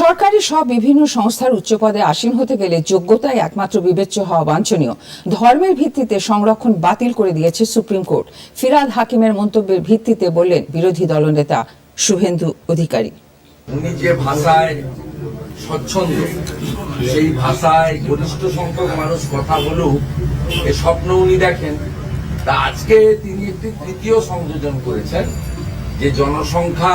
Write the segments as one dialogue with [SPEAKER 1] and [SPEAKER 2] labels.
[SPEAKER 1] সরকারি সব বিভিন্ন সংস্থার উচ্চ পদে আসীন হতে গেলে যোগ্যতাই একমাত্র বিবেচ্য হওয়া বাঞ্ছনীয়। ধর্মের ভিত্তিতে সংরক্ষণ বাতিল করে দিয়েছে সুপ্রিম কোর্ট। ফিরাদ হাকিমের মন্তব্যের ভিত্তিতে বললেন বিরোধী দলনেতা শুভেন্দু অধিকারী।
[SPEAKER 2] উনি যে ভাষায় স্বচ্ছন্দ, সেই ভাষায় গরিষ্ঠ সংখ্যক মানুষ কথা বলুক, এ স্বপ্ন উনি দেখেন। তা আজকে তিনি একটি তৃতীয় সংযোজন করেছেন, যে জনসংখ্যা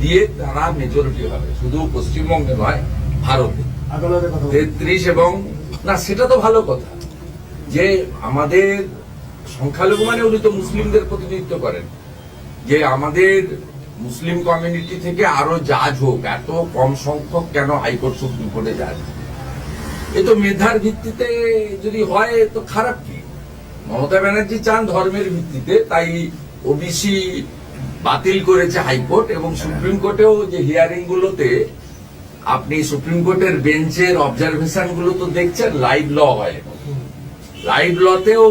[SPEAKER 2] দিয়ে তারা মেজরিটি হবে শুধু পশ্চিমবঙ্গে নয় ভারতে। তেত্রিশ এবং না সেটা তো ভালো কথা। যে আমাদের সংখ্যালঘু মানে উনি তো মুসলিমদের প্রতিনিধিত্ব করেন। যে আমাদের মুসলিম কমিউনিটি থেকে আরও জাজ হোক এত কম সংখ্যক কেন হাইকোর্ট সুপ্রিম কোর্টে জাজ এ তো মেধার ভিত্তিতে যদি হয় তো খারাপ কি? মমতা ব্যানার্জি চান ধর্মের ভিত্তিতে তাই ওবিসি বাতিল করেছে হাইকোর্ট এবং সুপ্রিম কোর্টেও যে হিয়ারিং গুলোতে আপনি সুপ্রিম কোর্টের বেঞ্চের অবজারভেশনগুলো তো দেখছেন লাইভ ল হয়। লাইভ লতেও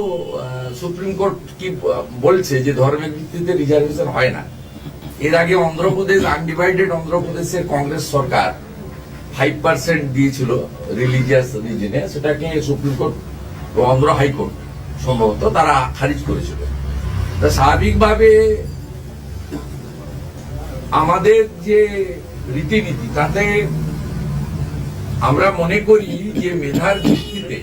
[SPEAKER 2] সুপ্রিম কোর্ট কি বলছে যে ধর্মের ভিত্তিতে রিজার্ভেশন হয় না। এর আগে অন্ধ্রপ্রদেশ আনডিভাইডেড অন্ধ্রপ্রদেশের কংগ্রেস সরকার ফাইভ পার্সেন্ট দিয়েছিল রিলিজিয়াস রিজনে সেটাকে সুপ্রিম কোর্ট অন্ধ্র হাইকোর্ট সম্ভবত তারা খারিজ করেছিল। তা স্বাভাবিকভাবে আমাদের যে রীতিনীতি, তাতে আমরা মনে করি যে মেধার ভিত্তিতে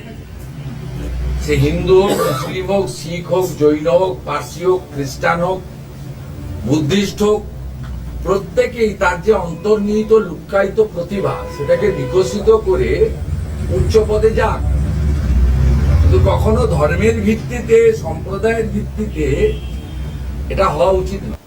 [SPEAKER 2] সে হিন্দু হোক, মুসলিম হোক, শিখ হোক, জৈন হোক, পার্সি হোক, খ্রিস্টান হোক, বুদ্ধিস্ট হোক, প্রত্যেকেই তার যে অন্তর্নিহিত লুক্কায়িত প্রতিভা, সেটাকে বিকশিত করে উচ্চ পদে যাক। কিন্তু কখনো ধর্মের ভিত্তিতে, সম্প্রদায়ের ভিত্তিতে এটা হওয়া উচিত না